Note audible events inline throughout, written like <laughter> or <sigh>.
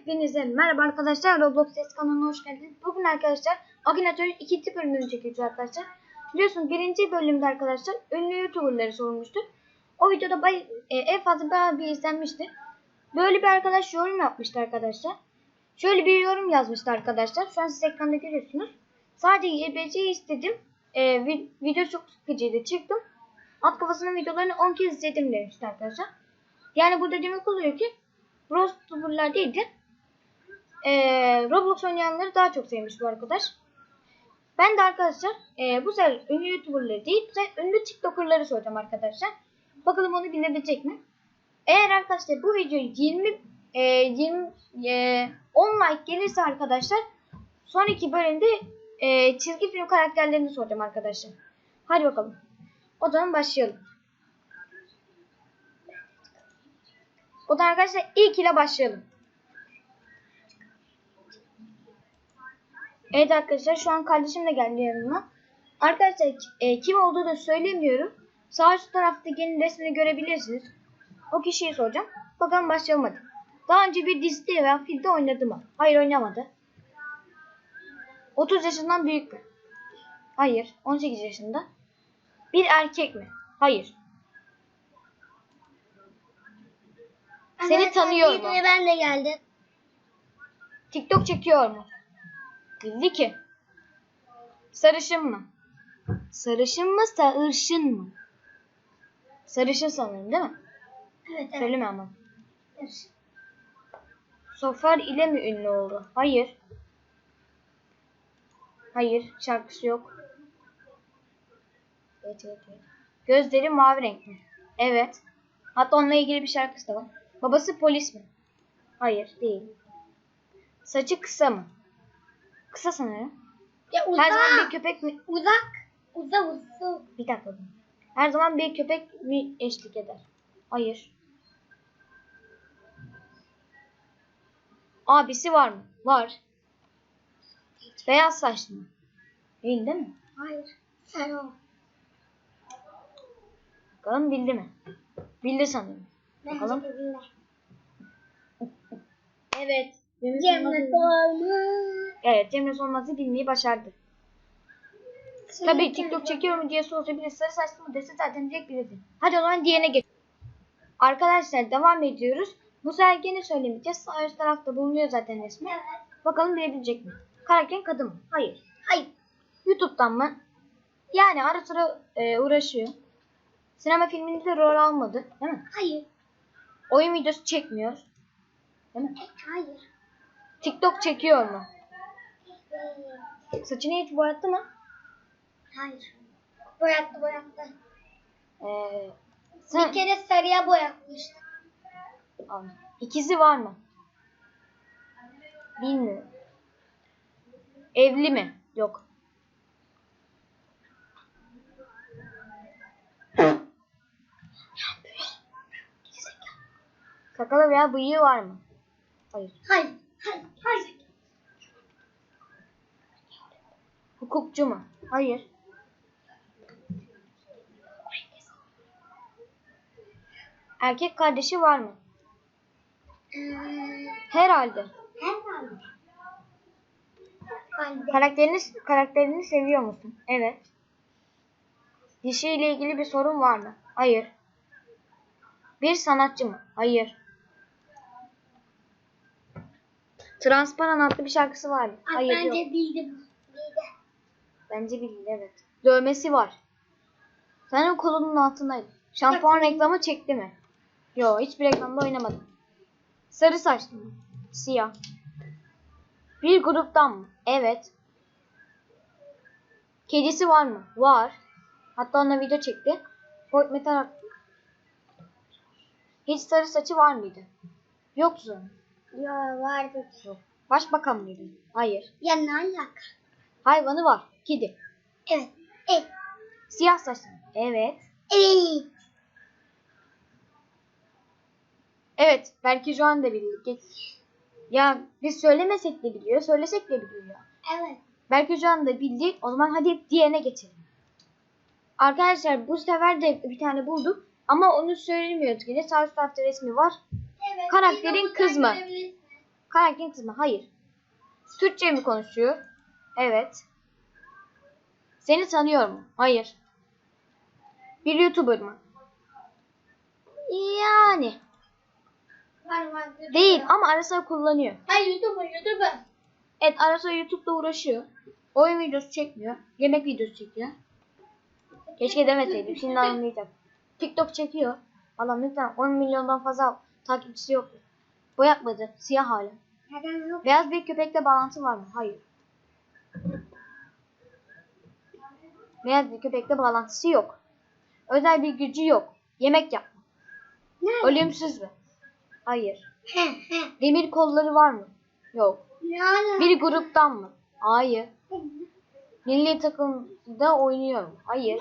Hepinize merhaba arkadaşlar. Roblox Ses kanalına hoş geldiniz. Bugün arkadaşlar Akinator'un ikinci bölümünü çekeceğiz arkadaşlar. Biliyorsunuz birinci bölümde arkadaşlar ünlü YouTuber'ları sorulmuştu. O videoda bay, e, en fazla bayağı bir izlenmişti. Böyle bir arkadaş yorum yapmıştı arkadaşlar. Şöyle bir yorum yazmıştı arkadaşlar. Şu an siz ekranda görüyorsunuz. Sadece YBC istedim. E, vi- video çok sıkıcıydı. Çıktım. At kafasının videolarını 10 kez izledim demişti arkadaşlar. Yani burada demek oluyor ki YouTuber'lar değil de eee, Roblox oynayanları daha çok sevmiş bu arkadaş. Ben de arkadaşlar eee, bu sefer ünlü YouTuber'ları değil, sefer ünlü TikToker'ları soracağım arkadaşlar. Bakalım onu dinletecek mi? Eğer arkadaşlar bu videoyu 20 eee, 20 eee, 10 like gelirse arkadaşlar sonraki bölümde eee, çizgi film karakterlerini soracağım arkadaşlar. Hadi bakalım. O zaman başlayalım. O da arkadaşlar ilk ile başlayalım. Evet arkadaşlar şu an kardeşim de geldi yanıma. Arkadaşlar e, kim olduğunu söylemiyorum. Sağ üst taraftakinin resmini görebilirsiniz. O kişiyi soracağım. Bakalım başlayalım hadi. Daha önce bir dizide veya filmde oynadı mı? Hayır oynamadı. 30 yaşından büyük mü? Hayır. 18 yaşında. Bir erkek mi? Hayır. Seni tanıyor mu? Ben de geldim. TikTok çekiyor mu? Bildi ki. Sarışın mı? Sarışın mı, sarışın mı? Sarışın sanırım değil mi? Evet evet. Söyleme ama. Sofar ile mi ünlü oldu? Hayır. Hayır, şarkısı yok. Evet, evet, evet. Gözleri mavi renkli. Evet. Hatta onunla ilgili bir şarkısı da var. Babası polis mi? Hayır, değil. Saçı kısa mı? Kısa sanırım. Ya uzak. Her zaman bir köpek mi? Uzak. Uzak uzak. Bir dakika. Her zaman bir köpek mi eşlik eder? Hayır. Abisi var mı? Var. Beyaz saçlı mı? Değil değil mi? Hayır. Sen o. Bakalım bildi mi? Bildi sanırım. Bakalım. Evet. Cennet olmuş. Evet Cemre Solmaz'ı bilmeyi başardı. Tabii TikTok çekiyor mu diye sorsa biri sarı saçlı mı dese zaten direkt bilirdi. Hadi o zaman diğerine geç. Arkadaşlar devam ediyoruz. Bu sefer gene söylemeyeceğiz. Sağ üst tarafta bulunuyor zaten resmi. Evet. Bakalım bilebilecek mi? Karakterin kadın mı? Hayır. Hayır. YouTube'dan mı? Yani ara sıra e, uğraşıyor. Sinema filminde de rol almadı. Değil mi? Hayır. Oyun videosu çekmiyor. Değil mi? Hayır. TikTok çekiyor mu? Saçını hiç boyattı mı? Hayır. Boyattı boyattı. Ee, Bir sen, kere sarıya boyatmıştı. İkizi var mı? Bilmiyorum. Evli mi? Yok. Sakalı veya bıyığı var mı? Hayır. Hayır. Hayır. Hayır. Hukukçu mu? Hayır. Erkek kardeşi var mı? Ee, Herhalde. Herhalde. Herhalde. Karakterini karakterini seviyor musun? Evet. Dişiyle ilgili bir sorun var mı? Hayır. Bir sanatçı mı? Hayır. Transparan adlı bir şarkısı var? Ay, Hayır bence yok. bildim. Bence bildi evet. Dövmesi var. Senin kolunun altındaydı. Şampuan Bakayım. reklamı çekti mi? Yok hiçbir reklamda oynamadı. Sarı saçlı mı? Siyah. Bir gruptan mı? Evet. Kedisi var mı? Var. Hatta onunla video çekti. Fort Metal Hiç sarı saçı var mıydı? Yoktu. Ya vardı. Yok. Başbakan mıydı? Hayır. Ya ne alaka? Hayvanı var. Kedi. Evet. Evet. Siyah saçlı? Evet. Evet. Evet, belki şu anda. Geç. Ya biz söylemesek de biliyor, söylesek de biliyor ya. Evet. Belki şu anda bildi. O zaman hadi diğerine geçelim. Arkadaşlar bu sefer de bir tane bulduk. Ama onu söylemiyoruz yine. Sağ üst tarafta resmi var. Karakterin kız mı? Karakterin kızı mı? Hayır. Türkçe mi konuşuyor? Evet. Seni tanıyor mu? Hayır. Bir YouTuber mı? Yani. Değil ama ara sıra kullanıyor. Hayır YouTuber YouTuber. Evet ara sıra YouTube'da uğraşıyor. Oyun videosu çekmiyor. Yemek videosu çekiyor. Keşke demeseydim. Şimdi anlayacak. TikTok çekiyor. Adam lütfen 10 milyondan fazla takipçisi yok. Bu yapmadı. Siyah hali. Neden yok? Beyaz bir köpekle bağlantı var mı? Hayır. Beyaz bir köpekle bağlantısı yok. Özel bir gücü yok. Yemek yapma. Ne? Ölümsüz mü? Hayır. Demir kolları var mı? Yok. Bir gruptan mı? Hayır. Milli takımda oynuyor mu? Hayır.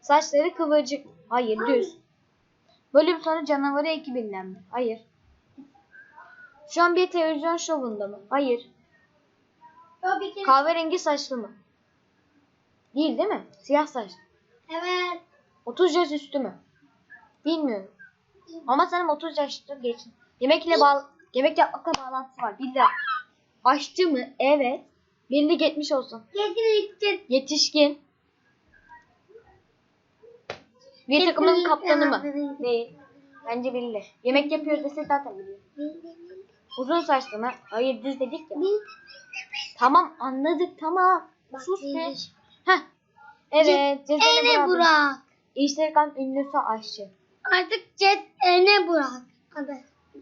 Saçları kıvırcık. Hayır, düz. Bölüm sonu canavarı ekibinden mi? Hayır. Şu an bir televizyon şovunda mı? Hayır. Bir kere. Kahverengi saçlı mı? Değil değil mi? Siyah saçlı. Evet. 30 yaş üstü mü? Bilmiyorum. Ama sanırım 30 yaşta geçin. Yemekle bağ yemek yapmakla bağlantısı var. Bildi. Aşçı mı? Evet. Bildi geçmiş olsun. Kesinlikle. Yetişkin. Bir takımın kaptanı mı? Değil. Bence bildi. Yemek yapıyor dese zaten biliyor. Uzun saçlı mı? Hayır düz dedik ya. Tamam anladık tamam. Sus be. Heh. Evet. Ene Burak. İşlerken ünlüsü aşçı. Artık Cez Ene Burak. Adı.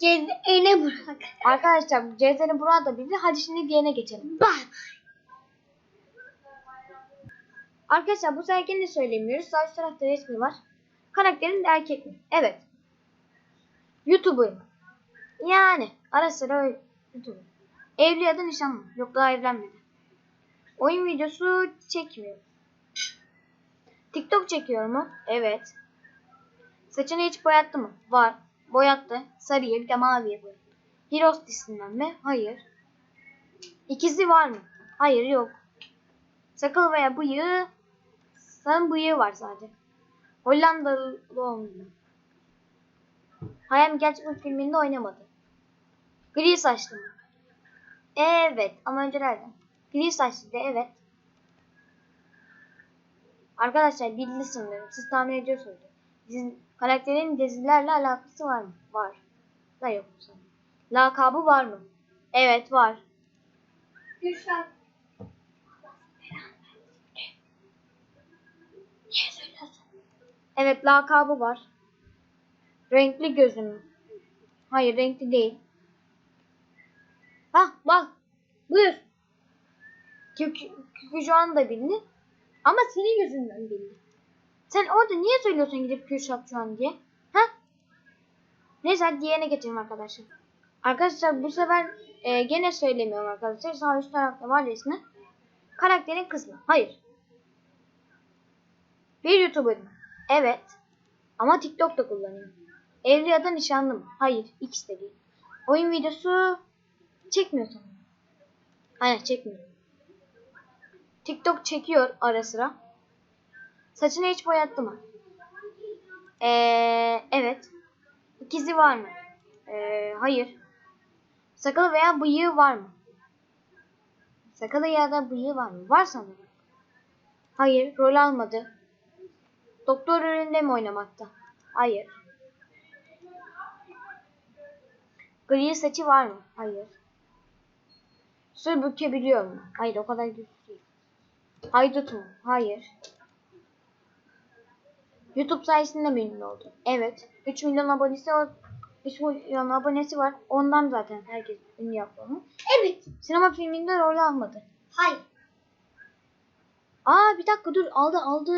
Cez Ene Burak. Arkadaşlar Cezene Burak'ı da bildi. Hadi şimdi diğerine geçelim. Bak. Arkadaşlar bu sefer ne söylemiyoruz. Sağ üst tarafta resmi var. Karakterin de erkek mi? Evet. YouTuber mı? Yani ara sıra öyle. Evli ya da nişanlı. Yok daha evlenmedi. Oyun videosu çekmiyor. TikTok çekiyor mu? Evet. Saçını hiç boyattı mı? Var. Boyattı. Sarıya bir de maviye boyattı. Heroes dizisinden mi? Hayır. İkizi var mı? Hayır yok. Sakal veya bıyığı Sanırım bıyığı var sadece. Hollandalı olmalı. Hayal Gerçek filminde oynamadı. Gri saçlı mı? Evet ama öncelerden. Gri saçlı da evet. Arkadaşlar bildi sanırım. Siz tahmin ediyorsunuz. Dizi, karakterin dizilerle alakası var mı? Var. Da yok sanırım. Lakabı var mı? Evet var. Gülşah. Niye söylüyorsun? Evet lakabı var. Renkli gözüm. Hayır renkli değil. Hah bak. Buyur. Kükü, Kükü şu anda bildi. Ama senin yüzünden bildi. Sen orada niye söylüyorsun gidip Kürşat şu an diye? Ha? Neyse hadi diğerine geçelim arkadaşlar. Arkadaşlar bu sefer e, gene söylemiyorum arkadaşlar. Sağ üst tarafta var resmi. Karakterin kısmı. Hayır. Bir YouTuber mı? Evet. Ama TikTok da kullanıyor. Evli ya da nişanlı mı? Hayır. ikisi de değil. Oyun videosu çekmiyor sanırım. Aynen çekmiyor. TikTok çekiyor ara sıra. Saçını hiç boyattı mı? Ee, evet. İkizi var mı? Ee, hayır. Sakalı veya bıyığı var mı? Sakalı ya da bıyığı var mı? Var sanırım. Hayır, rol almadı. Doktor rolünde mi oynamakta? Hayır. Gri saçı var mı? Hayır. Su bükebiliyor mu? Hayır, o kadar güçlü değil. Haydut mu? Hayır. YouTube sayesinde mi ünlü oldu? Evet. 3 milyon abonesi var. 3 milyon abonesi var. Ondan zaten herkes ünlü yaptı onu. Evet. Sinema filminde rol almadı. Hayır. Aa bir dakika dur aldı aldı.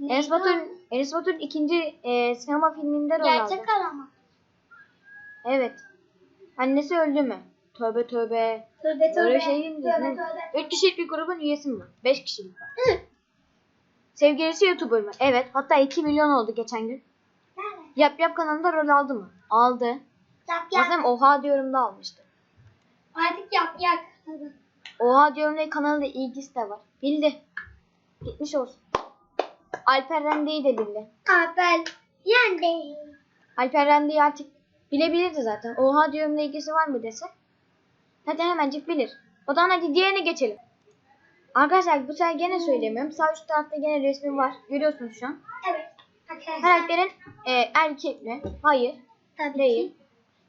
Enes Batur, Enes Batur ikinci e, sinema filminde rol aldı. Gerçek arama. Evet. Annesi öldü mü? Tövbe tövbe. Tövbe tövbe. Böyle şey değil mi? Tövbe Ne? tövbe. Üç kişilik bir grubun üyesi mi? Beş kişilik var. Sevgilisi YouTuber mı? Evet. Hatta 2 milyon oldu geçen gün. Nerede? Yap Yap kanalında rol aldı mı? Aldı. Yap yap. Zaten Oha diyorum da almıştı. Artık yap yap. Oha diyorum da kanalında ilgisi de var. Bildi. Gitmiş olsun. Alper Rende'yi de bildi. Apel. Yendi. Alper Rende'yi artık Bilebilirdi zaten. Oha diyorumla ilgisi var mı dese. Zaten hemencik bilir. O zaman hadi diğerine geçelim. Arkadaşlar bu sefer gene söylemiyorum. Sağ üst tarafta gene resmi var. Görüyorsunuz şu an. Evet. Arkadaşlar. Karakterin e, erkek mi? Hayır. Tabii Değil. ki.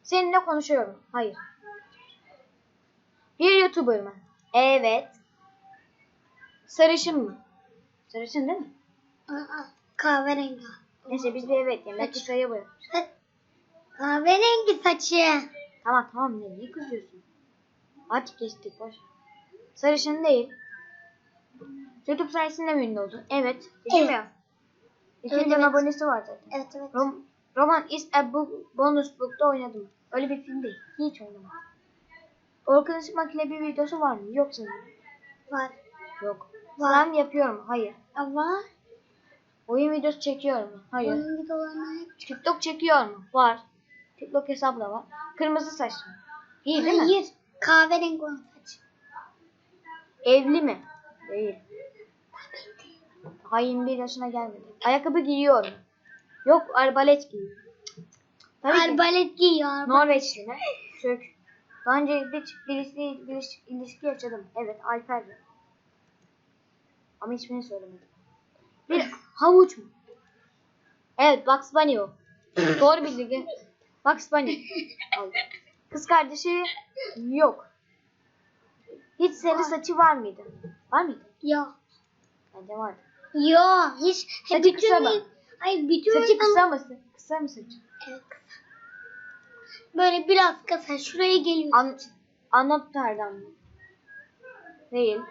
Seninle konuşuyorum. Hayır. Bir YouTuber mı? Evet. Sarışın mı? Sarışın değil mi? Aa, kahverengi. Neyse biz bir evet diyelim. Belki bu. Sa- Kahverengi saçı. Tamam tamam ne niye kızıyorsun? Artık geçtik boş. Sarışın değil. YouTube sayesinde mi ünlü oldun? Evet. Dedim Evet. ya. 2 Evet, abonesi var zaten. Evet evet. Rom Roman is a book, bonus book'ta oynadım. Öyle bir film değil. Hiç oynamadım. Orkun Işıkmak ile bir videosu var mı? Yok sanırım. Var. Yok. Var. Slime yapıyorum. Hayır. Ama Oyun videosu çekiyor mu? Hayır. onun videolarına TikTok çekiyor mu? Var. TikTok hesabı da var. Kırmızı saçlı. İyi değil mi? Hayır. Kahverengi olan saç. Evli mi? Değil. Daha 21 yaşına gelmedi. Ayakkabı giyiyor mu? Yok arbalet giyiyor. Tabii ki. Arbalet giyiyor. arbalet. Norveçli mi? Türk. Daha önce hiç birisi ilişki, ilişki yaşadım. Evet Alper'le. Ama ismini söylemedim. Bir havuç mu? Evet Bugs Bunny o. <laughs> Doğru bildi. Bugs Bunny. Al. Kız kardeşi yok. Hiç sarı saçı var mıydı? Var mıydı? Yok. Bence vardı. Yok. Hiç. Saçı bütün kısa mı? Ay bütün Saçı kısa mı? Kısa mı saçı? Evet kısa. Böyle biraz kısa. Şuraya geliyor. An Anahtardan mı? Değil.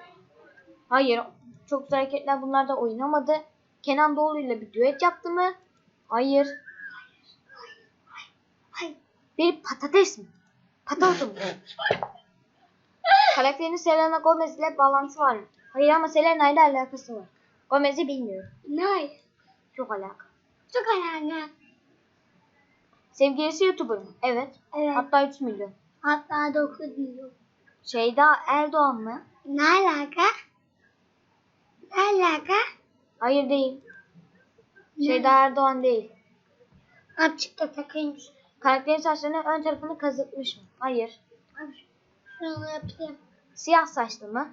Hayır. Çok güzel hareketler bunlarda oynamadı. Kenan Doğulu ile bir düet yaptı mı? Hayır. Ay. Bir patates mi? Patato mu? Karakterinin Selena Gomez ile bağlantısı var mı? Hayır ama Selena ile alakası var. Gomez'i bilmiyorum. Nice. Çok alaka. Çok önemli. Sevgilisi YouTuber mı? Evet. Evet. Hatta 3 milyon. Hatta 9 milyon. Şeyda Erdoğan mı? Ne alaka? Ne alaka? Hayır değil. Şeyda Erdoğan değil. Açıkta takayım. Karakterin saçlarının ön tarafını kazıtmış mı? Hayır. Abi, Şunu yapayım. Siyah saçlı mı?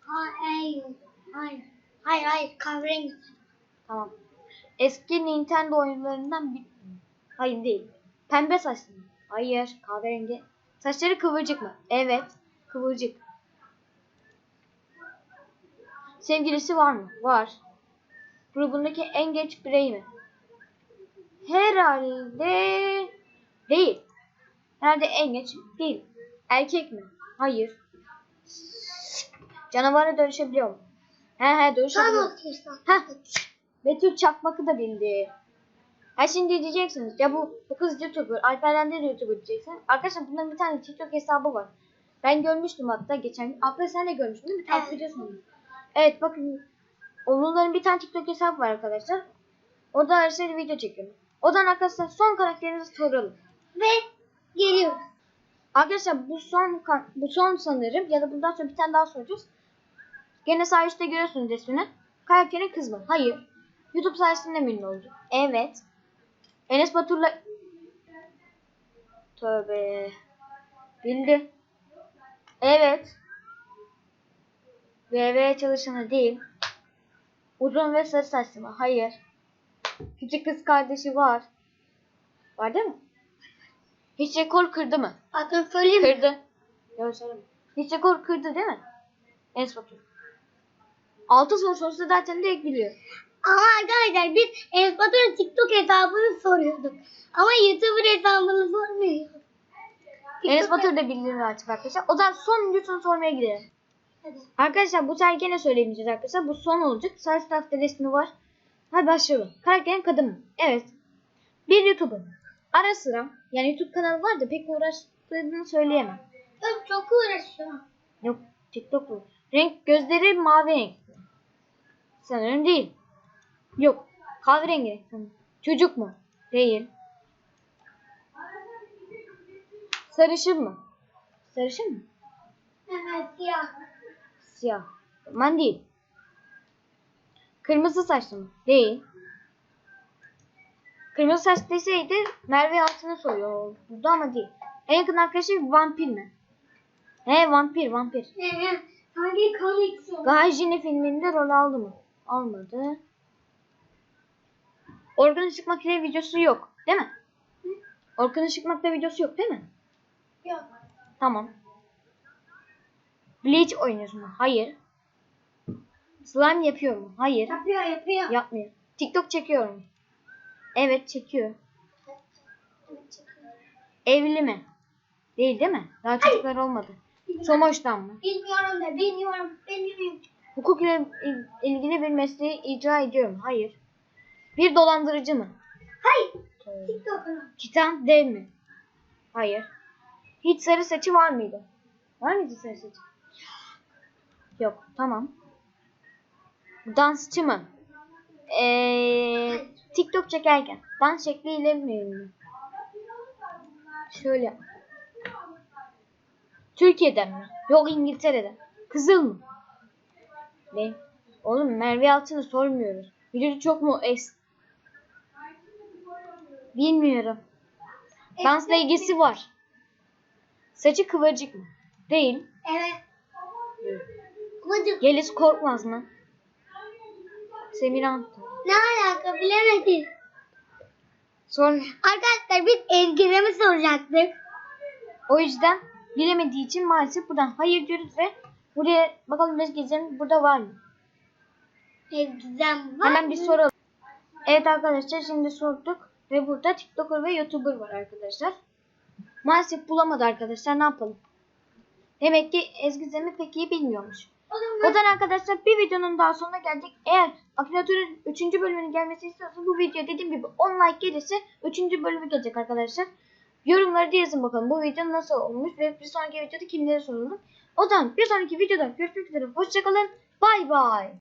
Hayır. Hayır. Hayır hayır kahverengi. Tamam. Eski Nintendo oyunlarından bir... Hayır değil. Pembe saçlı mı? Hayır. Kahverengi. Saçları kıvırcık mı? Evet. Kıvırcık. Sevgilisi var mı? Var. Grubundaki en genç birey mi? Herhalde değil. Herhalde en genç değil. Erkek mi? Hayır. Canavara dönüşebiliyor mu? He he dönüşebiliyor. Heh. Betül Çakmak'ı da bildi. Ha şimdi diyeceksiniz ya bu, bu kız YouTuber, Alperen de YouTuber diyeceksin. Arkadaşlar bunların bir tane TikTok hesabı var. Ben görmüştüm hatta geçen gün. Abla sen de görmüştün değil mi? Takip Evet. ediyorsun onu. Evet bakın. Onların bir tane TikTok hesabı var arkadaşlar. Orada her video çekiyorum. Odan arkadaşlar son karakterinizi soralım. Ve geliyor. Arkadaşlar bu son bu son sanırım ya da bundan sonra bir tane daha soracağız. Gene sağ üstte görüyorsunuz resmini. Karakterin kız mı? Hayır. YouTube sayesinde mi ünlü oldu? Evet. Enes Batur'la... Tövbe. Bildi. Evet. VV çalışanı değil. Uzun ve sarı saçlı mı? Hayır. Küçük kız kardeşi var. Var değil mi? Hiç rekor kırdı mı? Adını söyleyeyim mi? Kırdı. Yok söyleme. Hiç rekor kırdı değil mi? Enes Batur. 6 soru sorsa zaten direkt biliyor. Ama arkadaşlar biz Enes Batur'un TikTok hesabını soruyorduk. Ama YouTuber hesabını sormuyorduk. Enes Batur da bildiğini artık arkadaşlar. O zaman son videosunu sormaya gidelim. Arkadaşlar bu sefer gene söylemeyeceğiz arkadaşlar. Bu son olacak. Sağ üst tarafta resmi var. Hadi başlayalım. Karakterin kadın mı? Evet. Bir YouTuber. Ara sıra yani YouTube kanalı var da pek uğraştığını söyleyemem. Ben çok uğraşıyorum. Yok TikTok bu. Renk gözleri mavi renk. Sanırım değil. Yok. Kahverengi. Çocuk mu? Değil. Sarışın mı? Sarışın mı? Evet ya. Siyah. Aman değil. Kırmızı saçlı mı? Değil. Kırmızı saç deseydi Merve altını soruyor olurdu ama değil. En yakın arkadaşı vampir mi? He vampir vampir. Kan içiyor. Gajini filminde rol aldı mı? Almadı. Organ Işıkmak'ta videosu yok değil mi? Organ Işıkmak'ta videosu yok değil mi? Yok. Tamam. Bleach oynuyorsun mu? Hayır. Slime yapıyor mu? Hayır. Yapıyor yapıyor. Yapmıyor. TikTok çekiyor mu? Evet çekiyor. Evli mi? Değil değil mi? Daha çocuklar olmadı. Somoş'tan mı? Bilmiyorum da bilmiyorum. Bilmiyorum. Hukuk ile il- ilgili bir mesleği icra ediyorum. Hayır. Bir dolandırıcı mı? Hayır. TikTok'unu. Kitap dev mi? Hayır. Hiç sarı saçı var mıydı? Var mıydı sarı saçı? Yok. Tamam. Dansçı mı? Ee, TikTok çekerken dans şekliyle mi ünlü? Şöyle. Türkiye'den mi? Yok İngiltere'den. Kızıl mı? Ne? Oğlum Merve Altın'ı sormuyoruz. Vücudu çok mu es? Bilmiyorum. Dansla ilgisi var. Saçı kıvırcık mı? Değil. Evet. Kıvırcık. Yeliz Korkmaz mı? Semira Antal. Ne alaka bilemedim. Sonra Arkadaşlar biz Ezgi'ne soracaktık? o yüzden bilemediği için maalesef buradan hayır diyoruz ve buraya bakalım Ezgi'cim burada var mı? Ezgi'den var Hemen bir mı? soralım. Evet arkadaşlar şimdi sorduk ve burada TikToker ve YouTuber var arkadaşlar. Maalesef bulamadı arkadaşlar ne yapalım? Demek ki Ezgi Zem'i pek iyi bilmiyormuş. O zaman arkadaşlar bir videonun daha sonuna geldik. Eğer Akinator'un 3. bölümünün gelmesini istiyorsanız bu video dediğim gibi 10 like gelirse 3. bölümü gelecek arkadaşlar. Yorumları da yazın bakalım bu video nasıl olmuş ve bir sonraki videoda kimlere soralım. O zaman bir sonraki videoda görüşmek üzere. Hoşçakalın. Bay bay.